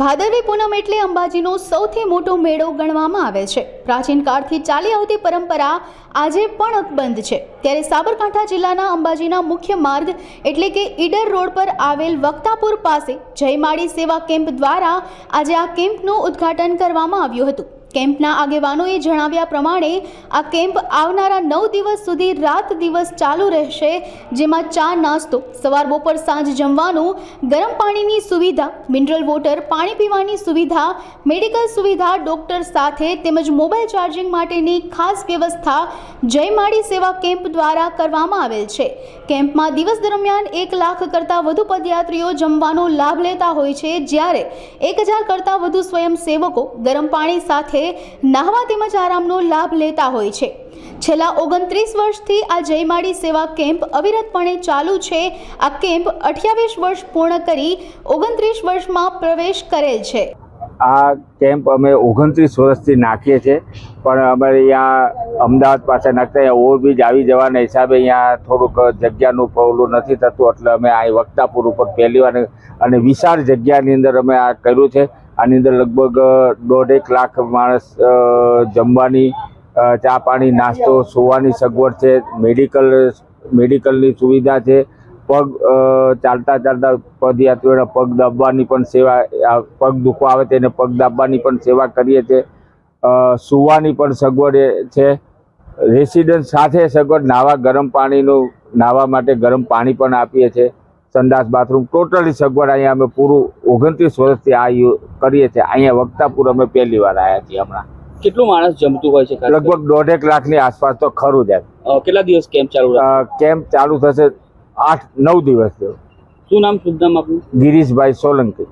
ભાદરવી પૂનમ એટલે અંબાજીનો સૌથી મોટો મેળો ગણવામાં આવે છે. પ્રાચીન કાળથી ચાલી આવતી પરંપરા આજે પણ અકબંધ છે. ત્યારે સાબરકાંઠા જિલ્લાના અંબાજીના મુખ્ય માર્ગ એટલે કે ઈડર રોડ પર આવેલ વક્તાપુર પાસે જયમાળી સેવા કેમ્પ દ્વારા આજે આ કેમ્પનું ઉદ્ઘાટન કરવામાં આવ્યું હતું. કેમ્પના આગેવાનોએ જણાવ્યા પ્રમાણે આ કેમ્પ આવનારા નવ દિવસ સુધી રાત દિવસ ચાલુ રહેશે, જેમાં ચા નાસ્તો, સવાર બપોર સાંજ જમવાનું, ગરમ પાણીની સુવિધા, મિનરલ વોટર, પાણી પીવાની સુવિધા, મેડિકલ સુવિધા, ડોક્ટર સાથે તેમજ મોબાઈલ ચાર્જિંગ માટેની ખાસ વ્યવસ્થા જયમાળી સેવા કેમ્પ દ્વારા કરવામાં આવેલ છે. કેમ્પમાં દિવસ દરમિયાન એક લાખ કરતાં વધુ પદયાત્રીઓ જમવાનો લાભ લેતા હોય છે, જ્યારે એક હજાર કરતાં વધુ સ્વયંસેવકો ગરમ પાણી સાથે નાહવા તેમજ આરામનો લાભ લેતા હોય છે. છેલ્લા ઓગણત્રીસ વર્ષથી આ જયમાળી સેવા કેમ્પ અવિરતપણે ચાલુ છે. આ કેમ્પ અઠ્યાવીસ વર્ષ પૂર્ણ કરી ઓગણત્રીસ વર્ષમાં પ્રવેશ કરેલ છે. આ કેમ્પ અમે ઓગણત્રીસ વર્ષથી નાખીએ છીએ. પણ અમારે અહીંયા અમદાવાદ પાસે નાખતા અહીંયા ઓવરબ્રિજ આવી જવાના હિસાબે અહીંયા થોડુંક જગ્યાનું પ્રોબ્લેમ નથી થતું. એટલે અમે આ વક્તાપુર ઉપર પહેલી વાર અને વિશાળ જગ્યાની અંદર અમે આ કર્યું છે. આની અંદર લગભગ દોઢેક લાખ માણસ જમવાની ચા પાણી, નાસ્તો, સુવાની સગવડ છે, મેડિકલ, મેડિકલની સુવિધા છે, પગ ચાલતા ચાલતા પદયાત્રીઓના પગ દાબવાની પણ સેવા પગ દુખવા આવે તેને પગ દાબવાની પણ સેવા કરીએ છીએ સુવાની પણ સગવડ છે. રેસિડન્ટ સાથે સગવડ, નાવા ગરમ પાણીનું, નાવા માટે ગરમ પાણી પણ આપીએ છીએ સંડાસ બાથરૂમ ટોટલી સગવડ અહીંયા અમે પૂરું ઓગણત્રીસ વર્ષથી આ કરીએ છીએ. અહીંયા વક્તાપુર અમે પહેલી વાર આવ્યા છીએ હમણાં. કેટલું માણસ જમતું હોય છે લગભગ દોઢેક લાખની આસપાસ તો ખરું જ કેટલા દિવસ કેમ્પ ચાલુ કેમ્પ ચાલુ થશે આઠ નવ દિવસ શું નામ શુભ નામ આપનું? ગિરીશભાઈ સોલંકી.